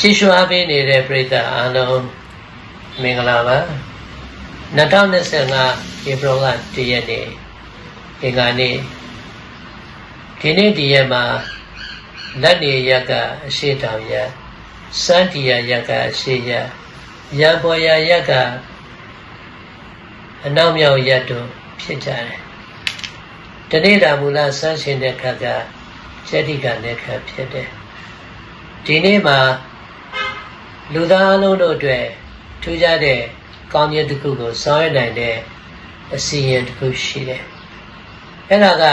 ကြည့်ရှုအားပေးနေတဲ့ပရိသတ်အားလုံးမင်္ဂလာပါ2025ဧပြီလ1ရက်နေ့အင်္ဂါနေ့ဒီနေ့ဒီရက်မှာလက်နေရက်ကအရှိတောင်ရက်စန်းတီရရက်ကအရှိရက်ရံပေါ်ရရက်ကအနောက်မြောက်ရက်တို့ဖြစ်ကြတယ်တနေ့တာမူလဆန်းရှင်တဲ့ခါကကျက်တိကနဲ့ခါဖြစ်တယ်ဒီနေ့မှာ လူသားအလုံးတို့အတွက်ထူးခြားတဲ့ကောင်းကျိုးတစ်ခုကိုဆောင်ရွက်နိုင်တဲ့အစီအရင်တစ်ခုရှိတယ်။အဲ့ဒါက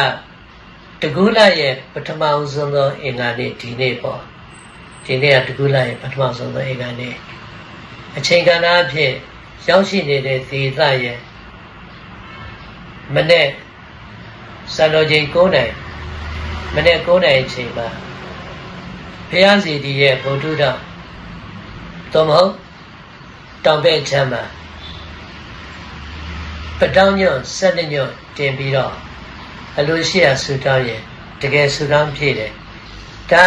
တကူလာရဲ့ပထမဦးဆုံးသောအင်္ဂါနေ့ဒီနေ့ပေါ့။ဒီနေ့ကတကူလာရဲ့ပထမဆုံးသောအင်္ဂါနေ့အချိန်ကဏ္ဍအဖြစ်ရောက်ရှိနေတဲ့သေသရဲ့မနေ့စံတော်ချိန်9နိုင်မနေ့9နိုင်အချိန်မှာဘုရားစီတီရဲ့ဘုဒ္ဓတော် သို့မဟုတ်တောင်ဘက်ချမ်းမှာပတောင်းညွန့်ဆက်လက်ညွန့်တင်ပြီးတော့အလိုရှိရာဆူတောင်းရင်တကယ်ဆူတောင်းပြည့်တယ်ဒါ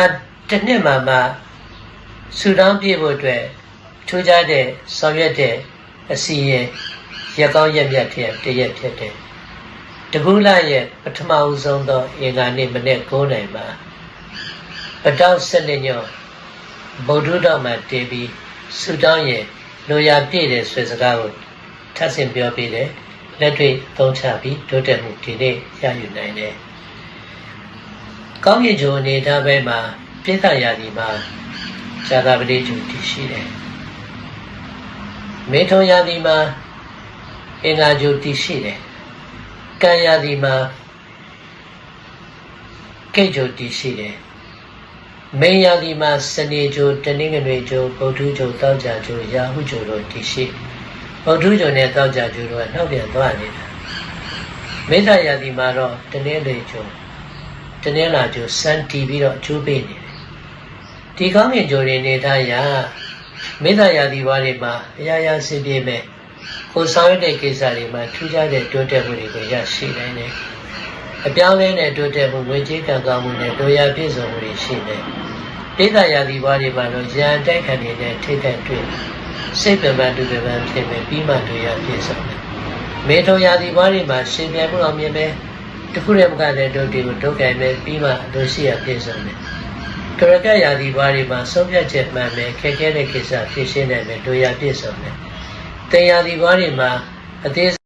တစ်နှစ်မှမှဆူတောင်းပြည့်ဖို့အတွက်ထူးခြားတဲ့ဆောင်ရွက်တဲ့အစီရင်ရက်ကောင်းရက်မြတ်တဲ့တရက်ဖြစ်တယ်တကူလာရဲ့ပထမဦးဆုံးသောအင်္ဂါနေ့မနေ့9နိုင်မှာပတောင်းဆက်လက်ညွန့်ဗုဒ္ဓတော်မှာတည်ပြီး ဆူတောင်းရင်လိုရာပြည့်တယ်ဆိုတဲ့စကားကိုထပ်ဆင့်ပြောပေးတယ်လက်တွေ့သုံးချပြီးတိုးတက်မှုဒီနေ့ရယူနိုင်တယ်။ကောင်းကင်ဂျိုအနေထားဘက်မှာပြည့်စုံရာဒီမှာဇာတာပတိဂျိုတည်ရှိတယ်။မေထုံရာဒီမှာအင်္ဂါဂျိုတည်ရှိတယ်။ကံရာဒီမှာကိတ်ဂျိုတည်ရှိတယ်။ မေယာဒီမှာစနေကျိုတနင်္ဂနွေကျိုဗုဒ္ဓကျိုတောက်ကြကျိုရာဟုကျိုတို့တည်ရှိဗုဒ္ဓကျိုနဲ့တောက်ကြကျိုတို့ကနှောက်ပြန်သွားနေတာမေတ္တာယာဒီမှာတော့တနင်္ဂနွေကျိုတနင်္လာကျိုစံတီးပြီးတော့အကျိုးပေးနေတယ်ဒီကောင်းကင်ကျိုတွေနေတာရာမေတ္တာယာဒီဘွားတွေမှာအရာရာဆင်ပြေမဲ့ကိုယ်ဆောင်ရတဲ့ကိစ္စတွေမှာထူးခြားတဲ့တိုးတက်မှုတွေကိုရရှိနိုင်တယ် အပြောင်းအလဲနဲ့တိုးတက်မှုငွေကြေးကံကောင်းမှုနဲ့တို့ရပြည့်စုံမှုတွေရှိတယ်ဒိဋ္ဌယာတိဘွားတွေမှာတော့ရန်တိုက်ခံနေတဲ့ထိတ်တဲ့တွေ့စိတ်ပင်ပန်းတူပင်ပန်းဖြစ်မယ်ပြီးမှတွေ့ရပြည့်စုံတယ်မေထုံယာတိဘွားတွေမှာရှင်ပြန်မှုအောင်မြင်မယ်တခုတည်းမကတဲ့တို့တွေကိုဒုက္ခမယ်ပြီးမှတို့ရှိရပြည့်စုံတယ်ကရကယာတိဘွားတွေမှာဆုံးဖြတ်ချက်မှန်မယ်ခက်ခဲတဲ့ကိစ္စဖြစ်ရှင်းနိုင်မယ်တို့ရပြည့်စုံတယ်တေယာတိဘွားတွေမှာအသေး